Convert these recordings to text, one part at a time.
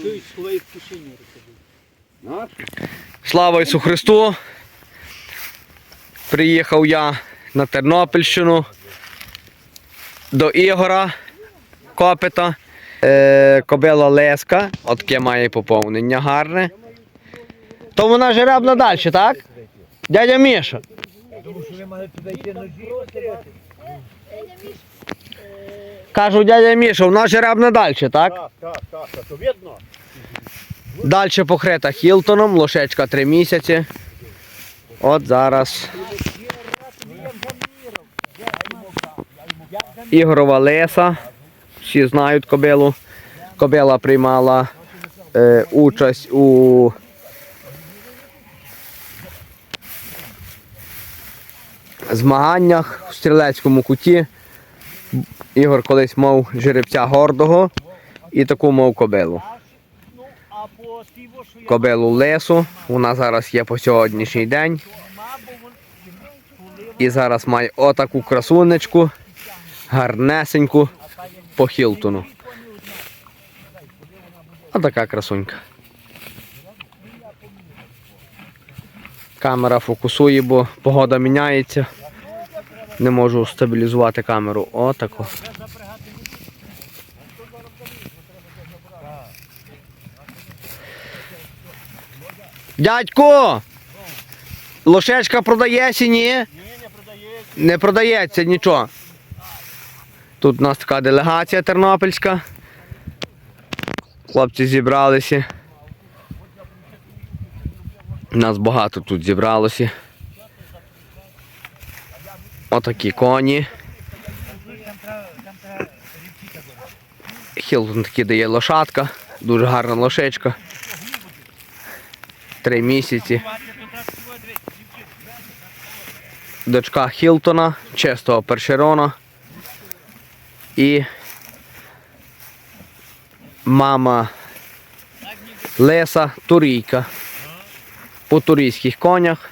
В кишені. Слава Ісу Христу! Приїхав я на Тернопільщину до Ігора Копита. Е, кобила Леска, от таке має поповнення гарне. То вона жеребна далі, так? Дядя Міша. Тому що Кажу, дядя Міша, вона жеребна далі, так? Так, так, так, так, то видно. Далі покрита Хілтоном, лошечка 3 місяці. От зараз. Ігорова Леса. Всі знають кобилу. Кобила приймала е, участь у змаганнях в стрілецькому куті. Ігор колись мав жеребця гордого і таку мав кобилу кобилу лесу. Вона зараз є по сьогоднішній день. І зараз має отаку красунечку, гарнесеньку по Хілтону. Отака красунька. Камера фокусує, бо погода міняється. Не можу стабілізувати камеру. Отако. Дядько! Лошечка продається, ні? Ні, не продає. Не продається нічого. Тут у нас така делегація тернопільська. Хлопці зібралися. Нас багато тут зібралося. Отакі коні. Хілтон такий дає лошадка. Дуже гарна лошечка. Три місяці. дочка Хілтона, чистого першерона і мама Леса Турійка. По турійських конях.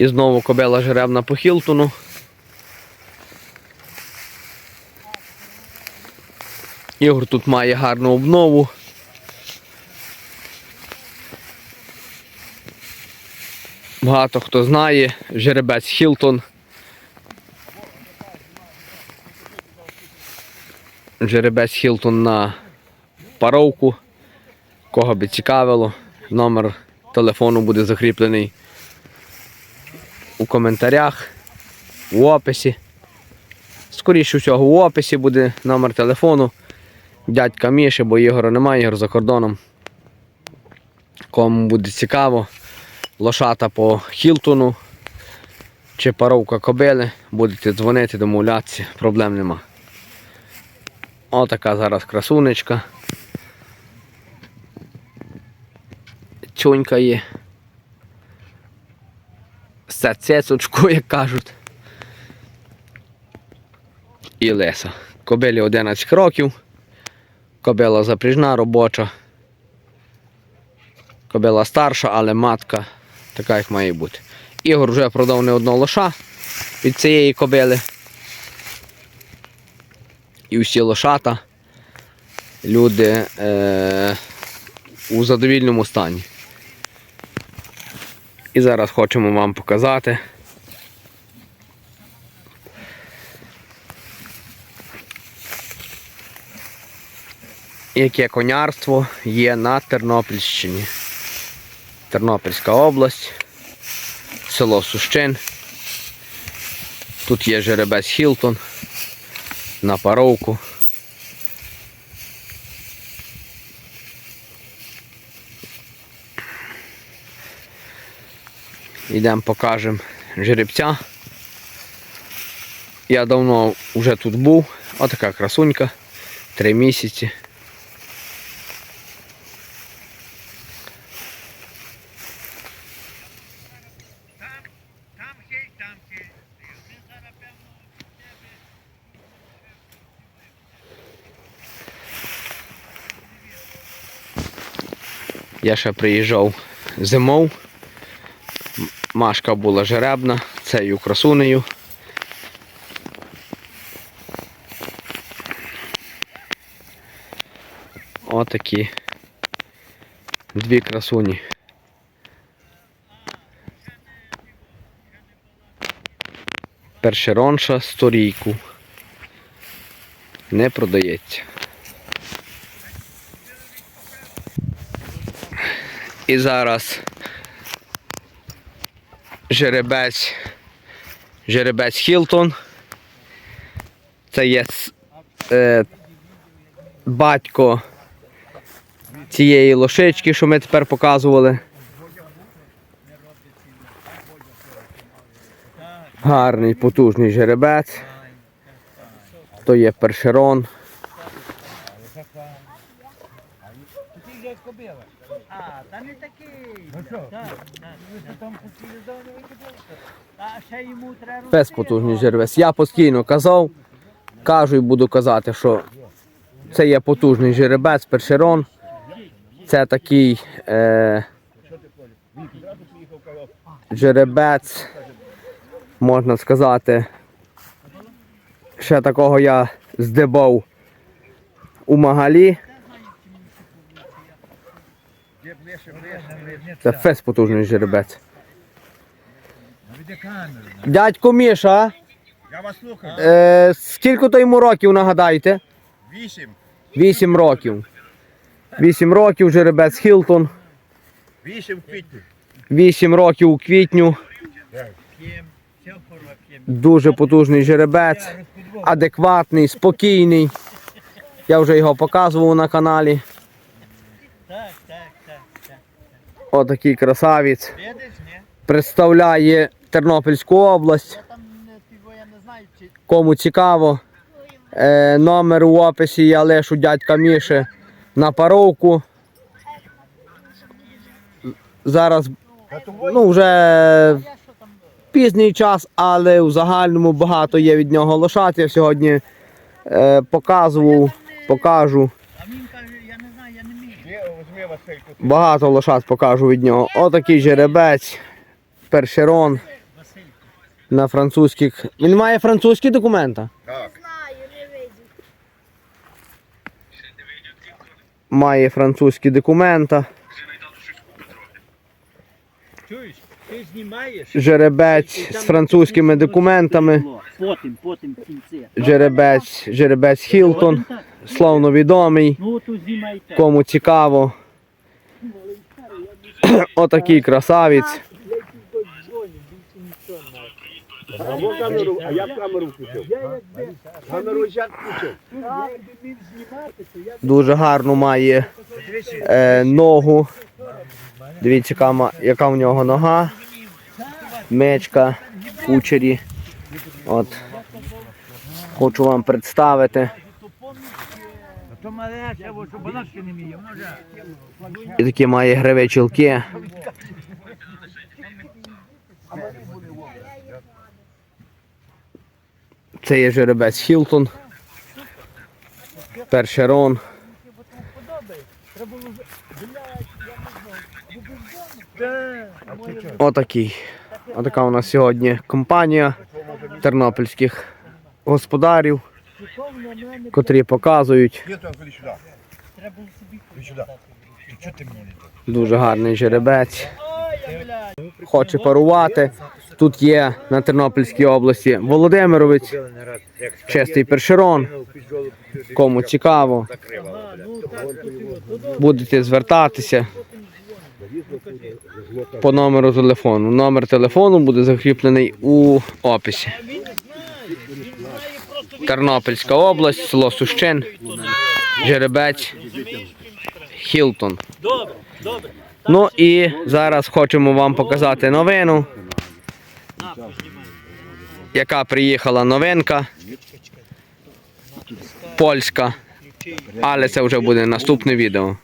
І знову кобела жеребна по Хілтону. Ігор тут має гарну обнову. Багато хто знає, жеребець Хілтон. Жеребець Хілтон на паровку. Кого би цікавило, номер телефону буде закріплений у коментарях, у описі. Скоріше всього, у описі буде номер телефону дядька Міші, бо Ігора немає, Ігор за кордоном. Кому буде цікаво, лошата по Хілтону чи паровка кобили, будете дзвонити, домовлятися, проблем нема. Отака зараз красунечка. Чунька є з цецочку, як кажуть. І леса. Кобилі 11 років. Кобила запряжна, робоча. Кобила старша, але матка така, як має бути. Ігор вже продав не одного лоша від цієї кобили. І усі лошата. Люди е- у задовільному стані. І зараз хочемо вам показати. Яке конярство є на Тернопільщині. Тернопільська область, село Сущин. Тут є жеребець Хілтон на паровку. Йдемо покажемо жеребця. Я давно вже тут був. Отака красунька. Три місяці. Я ще приїжджав зимов. Машка була жеребна, цією красунею. Отакі дві красуні. Першеронша сторійку. Не продається. І зараз жеребець, жеребець Хілтон. Це є е, батько цієї лошички, що ми тепер показували. Гарний, потужний жеребець. То є першерон. А, та не такий. Ну що? Так, так. Ну, там спеціалізований викидав. Та ще йому треба Пес потужний жеребець. Я постійно казав, кажу і буду казати, що це є потужний жеребець, першерон. Це такий е, жеребець, можна сказати. Ще такого я здибав у Магалі. Це фес потужний жеребець. Дядько Міша, Я вас слухаю. е, скільки то йому років нагадайте? Вісім. 8 років. 8 років жеребець Хілтон. Вісім в квітні. 8 років у квітню. Дуже потужний жеребець, адекватний, спокійний. Я вже його показував на каналі. Так, так, так, так. Отакий красавець. Представляє Тернопільську область. Кому цікаво, е, номер у описі я лишу дядька Міші на паровку. Зараз ну, вже пізній час, але в загальному багато є від нього лошад. Я сьогодні е, показував, покажу. А він каже, я не знаю, я не вмію. Візьми Васильку. Багато лошад покажу від нього. Отакий жеребець, першерон на французьких. Він має французькі документи? Так. Має французькі документи. Чуєш? Ти знімаєш? Жеребець з французькими документами. Потім, потім в кінці. Жеребець, жеребець Хілтон. Славно відомий. Кому цікаво. Отакий красавець. Або камеру, а я камеру включив. Камеру я включив. Дуже гарну має е, ногу. Дивіться, яка, яка в нього нога. Мечка, кучері. От. Хочу вам представити. І такі має гриве чілки. Це є жеребець Хілтон. Першерон. Отакий. Отака у нас сьогодні компанія тернопільських господарів, котрі показують дуже гарний жеребець. Хоче парувати. Тут є на Тернопільській області Володимировець, чистий першерон. Кому цікаво, будете звертатися по номеру телефону. Номер телефону буде закріплений у описі. Тернопільська область, село Сущин, жеребець Хілтон. Ну і зараз хочемо вам показати новину, яка приїхала новинка. Польська. Але це вже буде наступне відео.